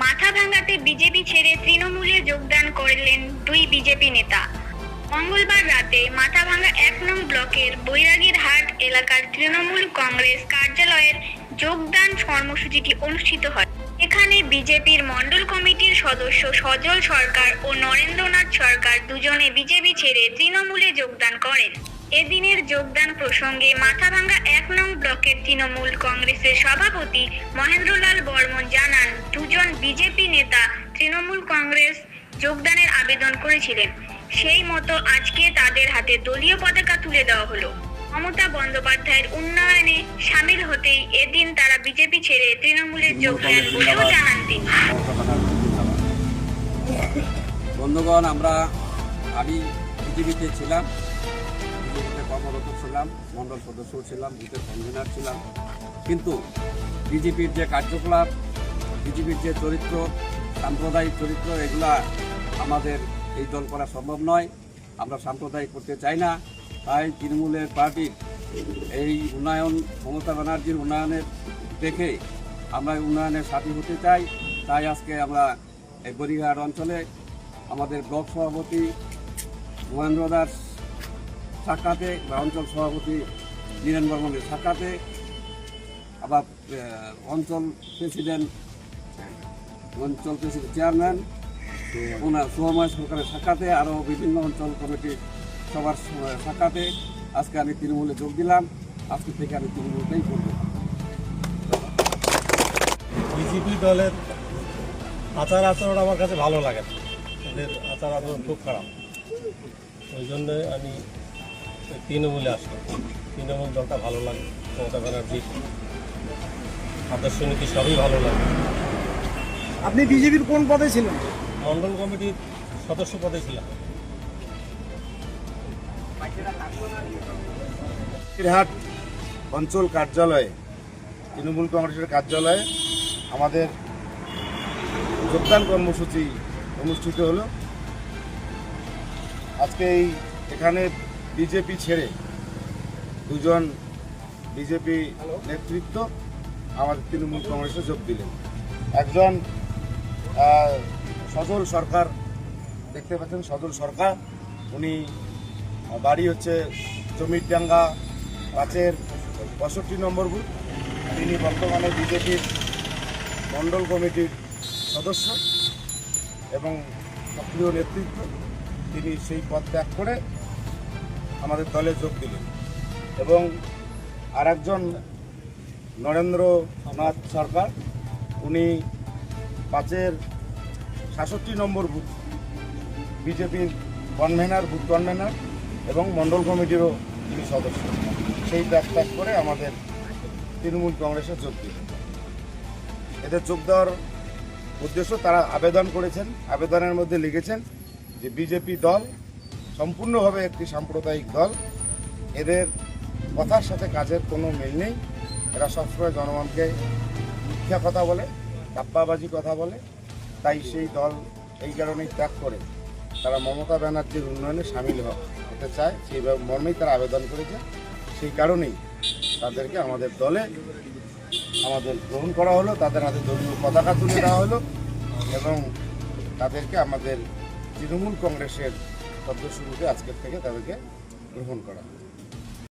মাথা ভাঙাতে বিজেপি ছেড়ে তৃণমূলে যোগদান করলেন দুই বিজেপি নেতা। মঙ্গলবার রাতে মাথাভাঙ্গা এক নং ব্লকের বৈরাগীর হাট এলাকার তৃণমূল কংগ্রেস কার্যালয়ের যোগদান কর্মসূচিটি অনুষ্ঠিত হয়। এখানে বিজেপির মণ্ডল কমিটির সদস্য সজল সরকার ও নরেন্দ্রনাথ সরকার দুজনে বিজেপি ছেড়ে তৃণমূলে যোগদান করেন। এদিনের যোগদান প্রসঙ্গে মাথাভাঙ্গা এক নং ব্লকের তৃণমূল কংগ্রেসের সভাপতি মহেন্দ্রলাল বর্মন জানান দুজন বিজেপি নেতা তৃণমূল কংগ্রেস যোগদানের আবেদন করেছিলেন। সেই মতো আজকে তাদের হাতে দলীয় পতাকা তুলে দেওয়া হলো। মমতা বন্দ্যোপাধ্যায়ের উন্নয়নে সামিল হতেই এদিন তারা বিজেপি ছেড়ে তৃণমূলে যোগ দেন বলেও জানান তিনি। বন্ধুগণ আমরা আমি বিজেপিতে ছিলাম। কর্মরত ছিলাম মণ্ডল সদস্য ছিলাম বুথের কনভেনার ছিলাম। কিন্তু বিজেপির যে কার্যকলাপ, বিজেপির যে চরিত্র, সাম্প্রদায়িক চরিত্র, এগুলা আমাদের এই দল করা সম্ভব নয়। আমরা সাম্প্রদায়িক করতে চাই না। তাই তৃণমূলের পার্টির এই উন্নয়ন, মমতা ব্যানার্জির উন্নয়নের দেখে আমরা উন্নয়নের সাথী হতে চাই। তাই আজকে আমরা এই বরিঘাট অঞ্চলে আমাদের ব্লক সভাপতি মহেন্দ্র দাস সাক্ষাতে বা অঞ্চল সভাপতি নীরেন বর্মনের সাক্ষাতে আবার অঞ্চল প্রেসিডেন্ট অঞ্চল প্রেসিডেন্ট চেয়ারম্যান, ওনার সুহময় সরকারের সাক্ষাতে আরও বিভিন্ন অঞ্চল কমিটির সবার সাক্ষাতে আজকে আমি তৃণমূলে যোগ দিলাম। আজকে থেকে আমি তৃণমূলটাই করব। বিজেপি দলের আচার আচরণ আমার কাছে ভালো লাগে না। এদের আচার আচরণ খুব খারাপ। ওই জন্য আমি তৃণমূলে আসলাম। তৃণমূল দলটা ভালো লাগে মমতা ব্যানার্জির আদর্শ নীতি সবই ভালো লাগে। আপনি বিজেপির কোন পদে ছিলেন? মণ্ডল কমিটির সদস্য পদে ছিলাম। হাট অঞ্চল কার্যালয়ে তৃণমূল কংগ্রেসের কার্যালয়ে আমাদের যোগদান কর্মসূচি অনুষ্ঠিত হলো। আজকে এই এখানে বিজেপি ছেড়ে দুজন বিজেপি নেতৃত্ব আমাদের তৃণমূল কংগ্রেসে যোগ দিলেন। একজন সজল সরকার দেখতে পাচ্ছেন সজল সরকার। উনি বাড়ি হচ্ছে জমিরডাঙ্গা পাঁচের পঁয়ষট্টি নম্বর বুথ। তিনি বর্তমানে বিজেপির মণ্ডল কমিটির সদস্য এবং সক্রিয় নেতৃত্ব। তিনি সেই পদ ত্যাগ করে আমাদের দলে যোগ দিলেন। এবং আরেকজন নরেন্দ্রনাথ সরকার, উনি পাঁচের সাতষট্টি নম্বর বুথ, বিজেপির কনভেনার, বুথ কনভেনার এবং মণ্ডল কমিটিরও তিনি সদস্য। সেই ত্যাগ ত্যাগ করে আমাদের তৃণমূল কংগ্রেসে যোগ দিলেন। এদের যোগ দেওয়ার উদ্দেশ্য তারা আবেদন করেছেন, আবেদনের মধ্যে লিখেছেন যে বিজেপি দল সম্পূর্ণভাবে একটি সাম্প্রদায়িক দল। এদের কথার সাথে কাজের কোনো মিল নেই। এরা সবসময় জনগণকে মিথ্যা কথা বলে ডাপ্পাবাজি কথা বলে। তাই সেই দল এই কারণেই ত্যাগ করে। তারা মমতা ব্যানার্জির উন্নয়নে সামিল হতে চায়। সেই মর্মেই তারা আবেদন করেছে। সেই কারণেই তাদেরকে আমাদের দলে আমাদের গ্রহণ করা হলো। তাদের হাতে ধর্মীয় পতাকা তুলে দেওয়া হলো এবং তাদেরকে আমাদের তৃণমূল কংগ্রেসের সদস্যরূপে আজকের থেকে তাদেরকে গ্রহণ করা